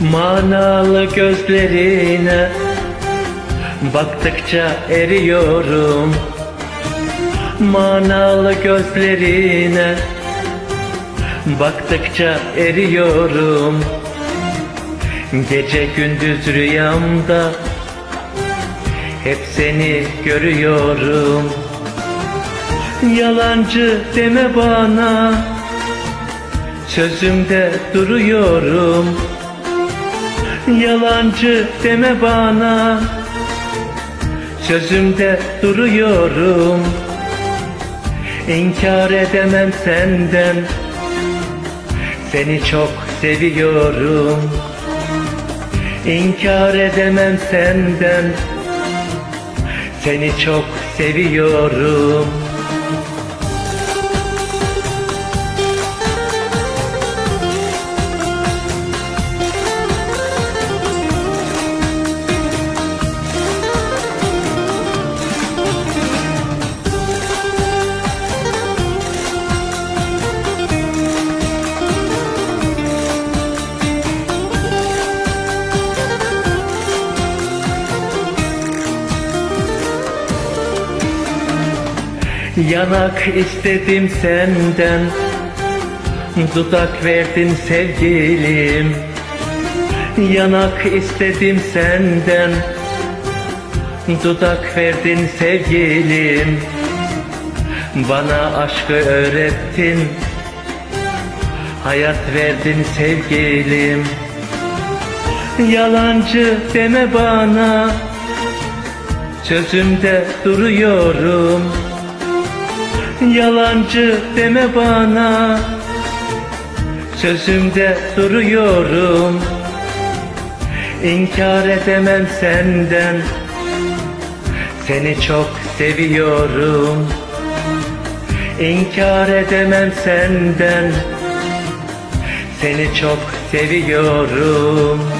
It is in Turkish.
Manalı gözlerine Baktıkça eriyorum. Manalı gözlerine Baktıkça eriyorum. Gece gündüz rüyamda Hep seni görüyorum. Yalancı deme bana Sözümde duruyorum Yalancı deme bana. Sözümde duruyorum. İnkar edemem senden. Seni çok seviyorum. İnkar edemem senden. Seni çok seviyorum Yanak istedim senden Dudak verdin sevgilim. Yanak istedim senden Dudak verdin sevgilim. Bana aşkı öğrettin Hayat verdin sevgilim. Yalancı deme bana Sözümde duruyorum Yalancı deme bana. Sözümde duruyorum. İnkar edemem senden. Seni çok seviyorum. İnkar edemem senden. Seni çok seviyorum